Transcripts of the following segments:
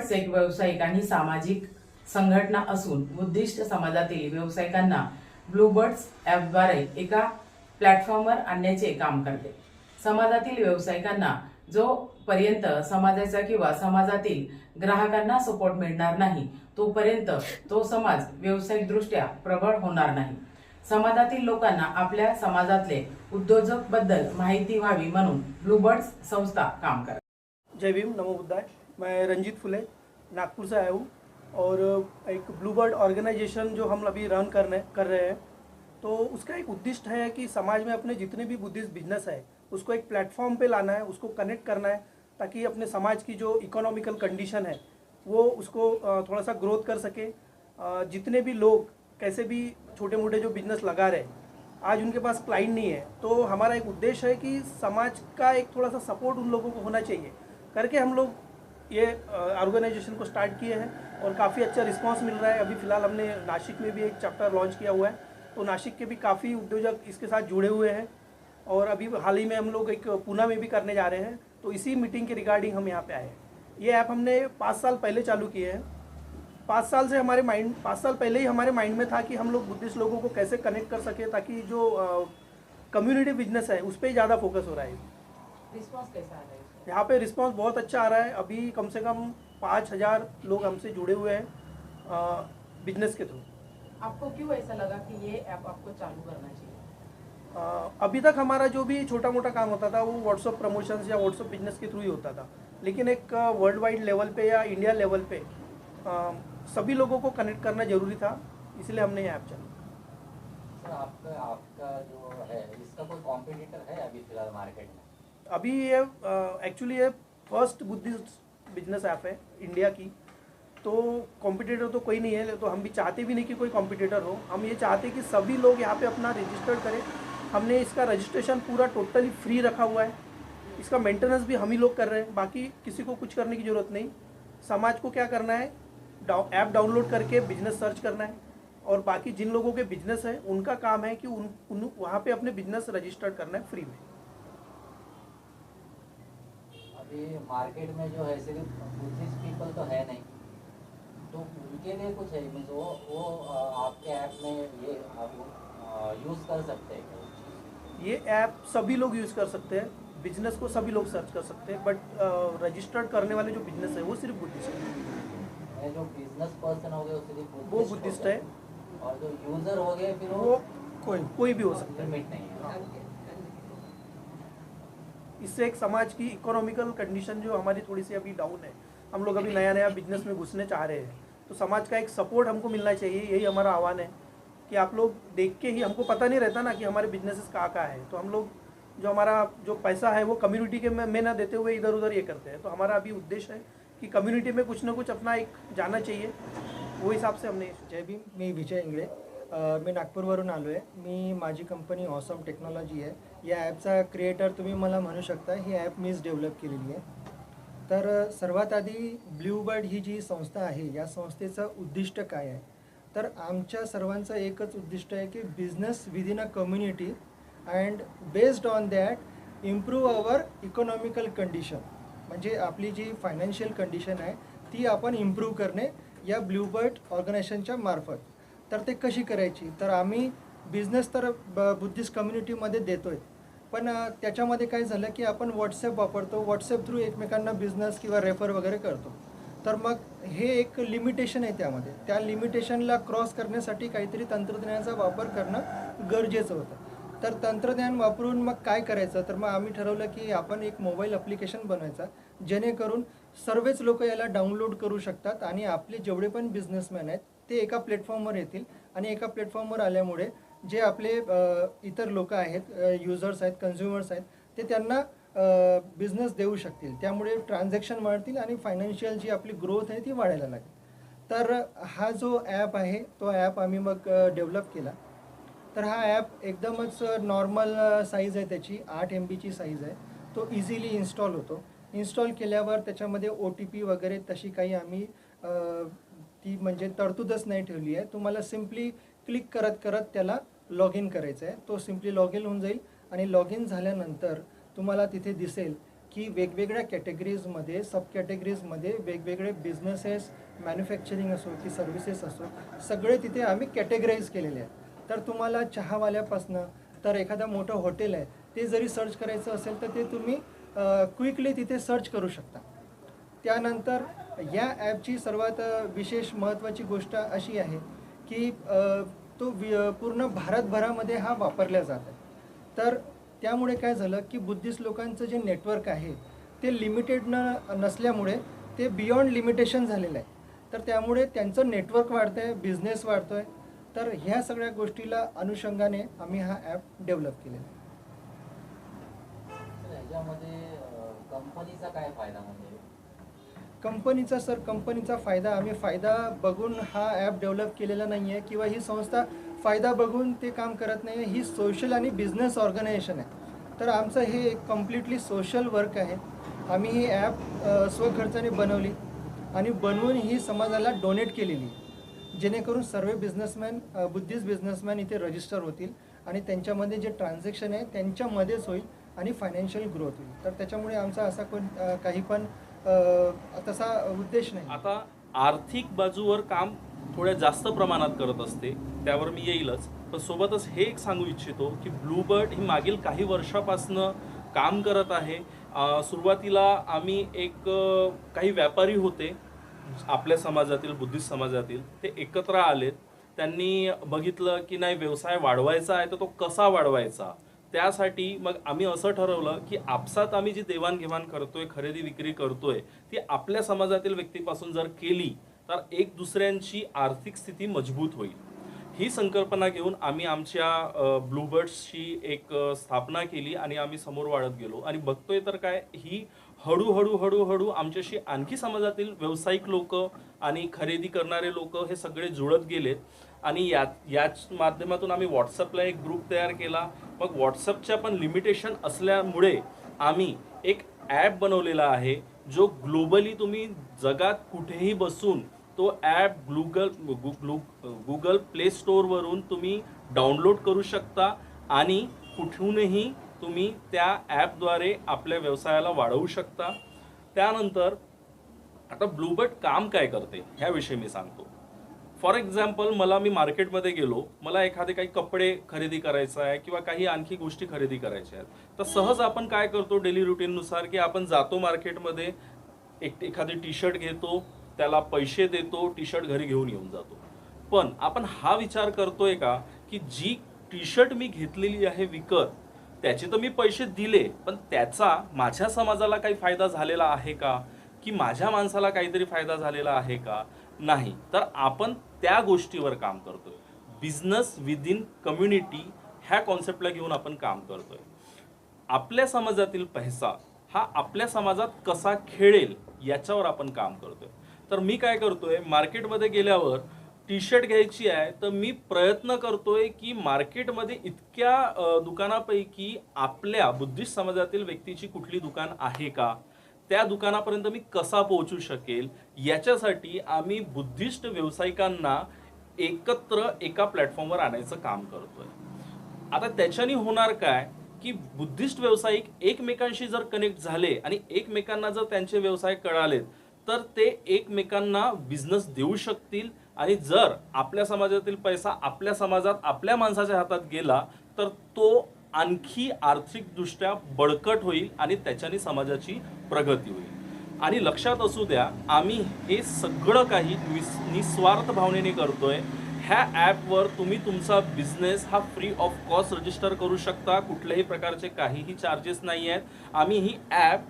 ब्लूबर्ड्स एक व्यावसायिक आणि सामाजिक संघटना असून उद्दिष्ट समाजातील व्यावसायिकांना ब्लूबर्ड्स ॲपद्वारे एका प्लॅटफॉर्मवर आणण्याचे काम करते. समाजातील व्यावसायिकांना जो पर्यंत समाजाचा किंवा समाजातील ग्राहकांना सपोर्ट मिळणार नाही तोपर्यंत तो समाज व्यावसायिकदृष्ट्या प्रबळ होणार नाही. समाजातील लोकांना आपल्या समाजातले उद्योजकबद्दल माहिती व्हावी म्हणून ब्लूबर्ड्स संस्था काम करते. जय भीम नमो बुद्धाय. मैं रंजीत फुले, नागपुर से आया हूँ और एक ब्लूबर्ड ऑर्गेनाइजेशन जो हम अभी रन करने, कर रहे हैं तो उसका एक उद्दिष्ट है कि समाज में अपने जितने भी बुद्धिस्ट बिज़नेस है, उसको एक प्लेटफॉर्म पे लाना है, उसको कनेक्ट करना है, ताकि अपने समाज की जो इकोनॉमिकल कंडीशन है, वो उसको थोड़ा सा ग्रोथ कर सके। जितने भी लोग, कैसे भी छोटे मोटे जो बिज़नेस लगा रहे, आज उनके पास क्लाइंट नहीं है तो हमारा एक उद्देश्य है कि समाज का एक थोड़ा सा सपोर्ट उन लोगों को होना चाहिए। करके हम लोग ये ऑर्गेनाइजेशन को स्टार्ट किए हैं और काफ़ी अच्छा रिस्पांस मिल रहा है। अभी फ़िलहाल हमने नासिक में भी एक चैप्टर लॉन्च किया हुआ है। तो नासिक के भी काफ़ी उद्योजक इसके साथ जुड़े हुए हैं और अभी हाल ही में हम लोग एक पूना में भी करने जा रहे हैं। तो इसी मीटिंग के रिगार्डिंग हम यहाँ पे आए ये ऐप हमने पाँच साल पहले चालू किए हैं। पाँच साल से हमारे माइंड पाँच साल पहले ही हमारे माइंड में था कि हम लोग बुद्धिस्ट लोगों को कैसे कनेक्ट कर सके ताकि जो कम्युनिटी बिज़नेस है, उस पर ही ज़्यादा फोकस हो रहा है। रिस्पॉन्स कैसा आ रहा है यहाँ पे रिस्पांस बहुत अच्छा आ रहा है। अभी कम से कम पाँच हज़ार लोग हमसे जुड़े हुए हैं बिज़नेस के थ्रू आपको क्यों ऐसा लगा कि ये ऐप आपको चालू करना चाहिए? अ, अभी तक हमारा जो भी छोटा मोटा काम होता था वो व्हाट्सअप प्रमोशंस या व्हाट्सअप बिज़नेस के थ्रू ही होता था। लेकिन एक वर्ल्ड वाइड लेवल पे या इंडिया लेवल पे अ, सभी लोगों को कनेक्ट करना ज़रूरी था इसलिए हमने ये ऐप चला सर आपका आपका जो है इसका कोई कॉम्पिटिटर है अभी फ़िलहाल मार्केट में? अभी ये एक्चुअली ये फ़र्स्ट बुद्धिस्ट बिज़नेस ऐप है इंडिया की। तो कॉम्पिटिटर तो कोई नहीं है तो हम भी चाहते भी नहीं कि कोई कॉम्पिटिटर हो। हम ये चाहते कि सभी लोग यहाँ पे अपना रजिस्टर्ड करें। हमने इसका रजिस्ट्रेशन पूरा टोटली फ्री रखा हुआ है। इसका मेंटेनेंस भी हम ही लोग कर रहे हैं बाकी किसी को कुछ करने की ज़रूरत नहीं। समाज को क्या करना है? ऐप डाउनलोड करके बिज़नेस सर्च करना है। और बाकी जिन लोगों के बिज़नेस है उनका काम है कि उन, उन वहाँ पे अपने बिज़नेस रजिस्टर्ड करना है फ्री में। अभी मार्केट में जो है सिर्फ़ बुद्धिस्ट पीपल तो है नहीं। तो उनके लिए कुछ है मीन्स वो वो आपके ऐप में ये आप यूज़ कर सकते हैं ये ऐप सभी लोग यूज़ कर सकते हैं। बिज़नेस को सभी लोग सर्च कर सकते हैं बट रजिस्टर्ड करने वाले जो बिज़नेस है वो सिर्फ़ बुद्धिस्ट है। जो बिज़नेस पर्सन हो गए वो सिर्फ़ वो बुद्धिस्ट है। और जो यूज़र हो गए फिर वो वो कोई कोई भी हो सकता है। लिमिट नहीं है। इससे एक समाज की इकोनॉमिकल कंडीशन जो हमारी थोड़ी सी अभी डाउन है। हम लोग अभी नया नया बिज़नेस में घुसने चाह रहे हैं। तो समाज का एक सपोर्ट हमको मिलना चाहिए यही हमारा आह्वान है कि आप लोग देख के ही हमको पता नहीं रहता ना कि हमारे बिजनेसेस कहाँ कहाँ है। तो हम लोग जो हमारा जो पैसा है वो कम्युनिटी के में, ना देते हुए इधर उधर ये करते हैं। तो हमारा अभी उद्देश्य है कि कम्युनिटी में कुछ ना कुछ अपना एक जाना चाहिए। वो हिसाब से हमने जय भीम मी विजय इंगळे अ, मी नागपूरवरून आलो आहे मी माझी कंपनी ऑसम टेक्नॉलॉजी आहे. या ॲपचा क्रिएटर तुम्ही मला म्हणू शकता ही ॲप मीच डेव्हलप केलेली आहे. तर सर्वात आधी ब्ल्यूबर्ड ही जी संस्था आहे या संस्थेचं उद्दिष्ट काय आहे? तर आमच्या सर्वांचं एकच उद्दिष्ट आहे की business within a community and based on that improve our economical condition म्हणजे आपली जी फायनान्शियल कंडिशन आहे ती आपण इम्प्रूव्ह करणे या ब्ल्यूबर्ड ऑर्गनायझेशनच्या मार्फत. तर ते कशी करायची? तर आम्ही बिझनेस तर ब बुद्धिस्ट कम्युनिटीमध्ये देतो आहे पण त्याच्यामध्ये काय झालं की आपण व्हॉट्सअप वापरतो. व्हॉट्सअप थ्रू एकमेकांना बिझनेस किंवा रेफर वगैरे करतो. तर मग हे एक लिमिटेशन आहे त्यामध्ये. त्या लिमिटेशनला क्रॉस करण्यासाठी काहीतरी तंत्रज्ञानाचा वापर करणं गरजेचं होतं. तर तंत्रज्ञान वापरून मग काय करायचं? तर मग आम्ही ठरवलं की आपण एक मोबाईल ॲप्लिकेशन बनवायचा जेणेकरून सर्वच लोक याला डाउनलोड करू शकतात आणि आपले जेवढे पण बिझनेसमॅन आहेत ते एका प्लॅटफॉर्मवर येतील आणि एका प्लॅटफॉर्मवर आल्यामुळे जे आपले इतर लोक आहेत युजर्स आहेत कन्झ्युमर्स आहेत ते त्यांना बिझनेस देऊ शकतील. त्यामुळे ट्रान्झॅक्शन वाढतील आणि फायनान्शियल जी आपली ग्रोथ आहे ती वाढायला लागेल. तर हा जो ॲप आहे तो ॲप आम्ही मग डेव्हलप केला. तर हा ॲप एकदमच नॉर्मल साईज आहे त्याची आठ एम बीची साईज आहे. तो इझिली इन्स्टॉल होतो. इन्स्टॉल केल्यावर त्याच्यामध्ये ओ टी पी वगैरे तशी काही आम्ही ती म्हणजे तरतूदच नाही ठेवली आहे. तुम्हाला सिम्पली क्लिक करत करत त्याला लॉग इन करायचं आहे. तो सिम्पली लॉग इन होऊन जाईल आणि लॉग इन झाल्यानंतर तुम्हाला तिथे दिसेल की वेगवेगळ्या कॅटेगरीजमध्ये सब कॅटेगरीजमध्ये वेगवेगळे बिझनेसेस मॅन्युफॅक्चरिंग असो की सर्व्हिसेस असो सगळे तिथे आम्ही कॅटेगराईज केलेले आहेत. तर तुम्हाला चहावाल्यापासनं तर एखादं मोठं हॉटेल आहे ते जरी सर्च करायचं असेल तर ते तुम्ही क्विकली तिथे सर्च करू शकता. त्यानंतर या ॲपची सर्वात विशेष महत्त्वाची गोष्ट अशी आहे की तो वि पूर्ण भारतभरामध्ये हा वापरला जात आहे. तर त्यामुळे काय झालं की बुद्धिस्ट लोकांचं जे नेटवर्क आहे ते लिमिटेड न नसल्यामुळे ते बियॉन्ड लिमिटेशन झालेलं आहे. तर त्यामुळे त्यांचं नेटवर्क वाढतं आहे बिझनेस वाढतो आहे तर ह्या सगळ्या गोष्टीला अनुषंगाने आम्ही हा ॲप डेव्हलप केलेला आहे. याच्यामध्ये कंपनीचा काय फायदा म्हणजे? कंपनीचा सर कंपनीचा फायदा. आम्ही फायदा बघून हा ॲप डेव्हलप केलेला नाही आहे किंवा ही संस्था फायदा बघून ते काम करत नाही आहे ही सोशल आणि बिझनेस ऑर्गनायझेशन आहे. तर आमचं हे एक कम्प्लिटली सोशल वर्क आहे. आम्ही ही ॲप स्वखर्चाने बनवली आणि बनवून ही समाजाला डोनेट केलेली. जेणेकरून सर्व बिझनेसमॅन बुद्धिस्ट बिझनेसमॅन इथे रजिस्टर होतील आणि त्यांच्यामध्ये जे ट्रान्झॅक्शन आहे त्यांच्यामध्येच होईल आणि फायनान्शियल ग्रोथ होईल. तर त्याच्यामुळे आमचा असा कोण काही पण तसा उद्देश नाही. आता आर्थिक बाजूवर काम थोड्या जास्त प्रमाणात करत असते त्यावर मी येईलच. पण सोबतच हे एक सांगू इच्छितो की ब्लूबर्ड ही मागील काही वर्षापासनं काम करत आहे. सुरुवातीला आम्ही एक काही व्यापारी होते आपल्या समाजातील बुद्धिस्ट समाजातील ते एकत्र आलेत. त्यांनी बघितलं की नाही व्यवसाय वाढवायचा आहे तर तो कसा वाढवायचा? त्यासाठी मग आम्ही असं ठरवलं की आपसात आम्ही जी देवाणघेवाण करतोय खरेदी विक्री करतोय ती आपल्या समाजातील व्यक्तीपासून जर केली तर एक दुसऱ्यांची आर्थिक स्थिती मजबूत होईल. ही संकल्पना घेऊन आम्ही आमच्या ब्लूबर्ड्सची एक स्थापना केली आणि आम्ही समोर वाढत गेलो. आणि बघतोय तर काय ही हळूहळू हळूहळू आमच्याशी आणखी समाजातील व्यावसायिक लोक आणि खरेदी करणारे लोक हे सगळे जुळत गेलेत. आणि या याच माध्यमातून आम्ही व्हॉट्सअपला एक ग्रुप तयार केला. मग व्हॉट्सअपच्या पण लिमिटेशन असल्यामुळे आम्ही एक ॲप बनवलेला आहे जो ग्लोबली तुम्ही जगात कुठेही बसून तो app Google Google Google Play स्टोअरवरून तुम्ही डाउनलोड करू शकता आणि कुठूनही तुम्ही त्या ॲपद्वारे आपल्या व्यवसायाला वाढवू शकता. त्यानंतर आता ब्लूबर्ड काम काय करते? ह्याविषयी मी सांगतो. फॉर एक्झाम्पल मला मी मार्केटमध्ये गेलो मला एखादे काही कपडे खरेदी करायचं आहे किंवा काही आणखी गोष्टी खरेदी करायच्या आहेत. तर सहज आपण काय करतो डेली रुटीननुसार की आपण जातो मार्केटमध्ये एक एखादी टी शर्ट घेतो त्याला पैसे देतो टी शर्ट घरी घेऊन येऊन जातो. पण आपण हा विचार करतोय का की जी टी शर्ट मी घेतलेली आहे विकत त्याचे तर मी पैसे दिले पण त्याचा माझ्या समाजाला काही फायदा झालेला आहे का? की माझ्या माणसाला काहीतरी फायदा झालेला आहे का? नाही. तर आपण त्या गोष्टीवर काम करतोय. बिझनेस विदिन कम्युनिटी ह्या कॉन्सेप्टला घेऊन आपण काम करतोय. आपल्या समाजातील पैसा हा आपल्या समाजात कसा खेळेल याच्यावर आपण काम करतोय. तर मी काय करतोय मार्केटमध्ये गेल्यावर टी शर्ट घ्यायची आहे तर मी प्रयत्न करतोय की मार्केटमध्ये इतक्या दुकानापैकी आपल्या बुद्धिस्ट समाजातील व्यक्तीची कुठली दुकान आहे का? त्या दुकानापर्यंत मी कसा पोहोचू शकेल याच्यासाठी आम्ही बुद्धिस्ट व्यावसायिकांना एकत्र एका प्लॅटफॉर्मवर आणायचं काम करतोय. आता त्याच्याने होणार काय की बुद्धिस्ट व्यावसायिक एकमेकांशी जर कनेक्ट झाले आणि एकमेकांना जर त्यांचे व्यवसाय कळालेत तर ते एकमेकांना बिझनेस देऊ शकतील आणि जर आपल्या समाजातील पैसा आपल्या समाजात आपल्या माणसाच्या हातात गेला तर तो आणखी आर्थिकदृष्ट्या बळकट होईल आणि त्याच्याने समाजाची प्रगती होईल. आणि लक्षात असू द्या आम्ही हे सगळं काही निस् निस्वार्थ भावनेने करतोय. ह्या ॲपवर तुम्ही तुमचा बिझनेस हा फ्री ऑफ कॉस्ट रजिस्टर करू शकता. कुठल्याही प्रकारचे काहीही चार्जेस नाही आहेत. आम्ही ही ॲप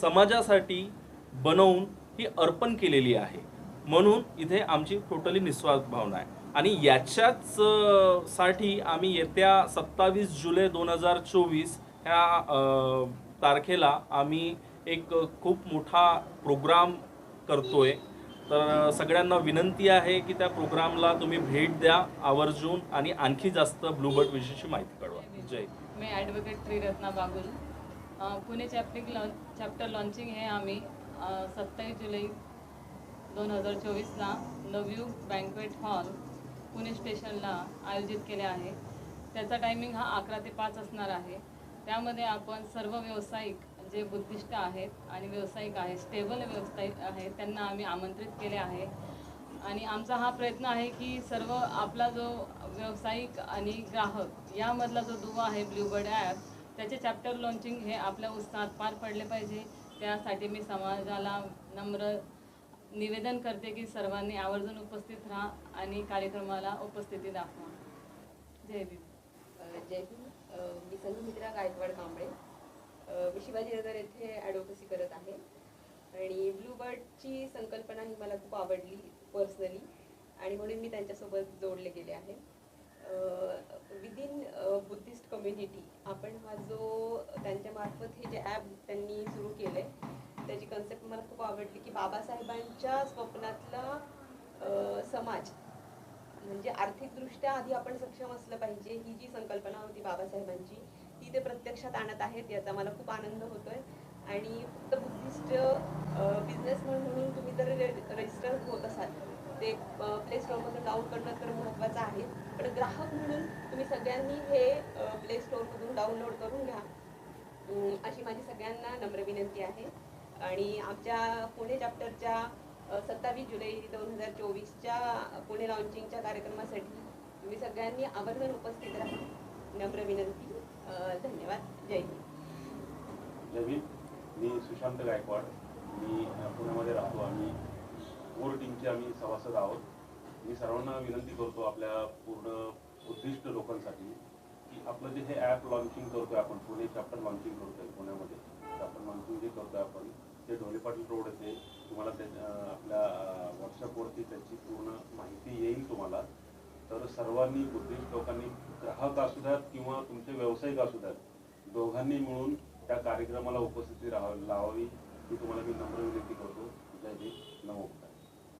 समाजासाठी बनवून ही अर्पण केलेली आहे. म्हणून इथे आमची टोटली निस्वार्थ भावना आहे. आणि याच्याच साठी आम्ही येत्या सत्तावीस जुलै दोन हजार चोवीस ह्या तारखेला आम्ही एक खूप मोठा प्रोग्राम करतोय. तर सगळ्यांना विनंती आहे की त्या प्रोग्रामला तुम्ही भेट द्या आवर्जून आणि आणखी जास्त ब्लूबर्ड विषयीची माहिती कळवा. जय मी ॲडव्होकेट त्रिरत्ना बागुल. पुणे चॅप्टिंग लॉ चॅप्टर लॉन्चिंग हे आम्ही सत्तावीस जुलै दोन हजार चोवीसला नवयुग बँकवेट हॉल पुणे स्टेशनला आयोजित केले आहे. त्याचा टायमिंग हा अकरा ते पाच असणार आहे. त्यामध्ये आपण सर्व व्यावसायिक जे बुद्धिष्ट आहेत आणि व्यावसायिक आहेत स्टेबल व्यावसायिक आहेत त्यांना आम्ही आमंत्रित केले आहे. आणि आमचा हा प्रयत्न आहे की सर्व आपला जो व्यावसायिक आणि ग्राहक यामधला जो दुवा आहे ब्ल्यूबर्ड ॲप त्याचे चॅप्टर लॉन्चिंग हे आपल्या उत्साहात पार पडले पाहिजे. त्यासाठी मी समाजाला नम्र निवेदन करते की सर्वांनी आवर्जून उपस्थित राहा आणि कार्यक्रमाला उपस्थिती दाखवा. जय भीम. जय भीम. मी संघमित्रा गायकवाड कांबळे. मी शिवाजीनगर येथे ॲडव्होकसी करत आहे. आणि ब्लूबर्डची संकल्पना ही मला खूप आवडली पर्सनली आणि म्हणून मी त्यांच्यासोबत जोडले गेले आहे. विदिन बुद्धिस्ट कम्युनिटी आपण हा जो त्यांच्यामार्फत हे जे ॲप त्यांनी सुरू केलं आहे त्याची कन्सेप्ट मला खूप आवडली की बाबासाहेबांच्या स्वप्नातला समाज म्हणजे आर्थिकदृष्ट्या आधी आपण सक्षम असलं पाहिजे ही जी संकल्पना होती बाबासाहेबांची ती ते प्रत्यक्षात आणत आहेत याचा मला खूप आनंद होतोय. आणि फक्त बुद्धिस्ट बिझनेस म्हणून तुम्ही जर रजिस्टर होत असाल ते प्ले स्टोअरमधून डाऊन करणं तर महत्त्वाचं आहे. पण ग्राहक म्हणून तुम्ही सगळ्यांनी हे प्ले स्टोअरमधून डाउनलोड करून घ्या. अशी माझी सगळ्यांना नम्र विनंती आहे. आणि आमच्या पुणे चॅप्टरच्या सत्तावीस जुलै दोन हजार चोवीसच्या पुणे लॉन्चिंगच्या कार्यक्रमासाठी तुम्ही सगळ्यांनी आवर्जून उपस्थित राहा. नम्र विनंती. धन्यवाद. जय हिंद. जय मी सुशांत गायकवाड. मी पुण्यामध्ये राहतो. आम्ही कोर टीमचे आम्ही सभासद आहोत. मी सर्वांना विनंती करतो आपल्या पूर्ण उद्दिष्ट लोकांसाठी की आपलं जे हे ॲप लॉन्चिंग करतोय आपण पुणे चॅप्टर लॉन्चिंग करतोय पुण्यामध्ये. चॅप्टर लॉन्चिंग जे करतोय आपण ते ढोले पाटील रोड येते तुम्हाला आपल्या व्हॉट्सअपवरती त्याची पूर्ण माहिती येईल तुम्हाला. तर सर्वांनी बुद्धिस्ट लोकांनी ग्राहक असू द्यात किंवा तुमचे व्यावसायिक असू द्यात दोघांनी मिळून त्या कार्यक्रमाला उपस्थिती राहावी लावावी ही तुम्हाला मी नम्र विनंती करतो. जय हिंद. नमो.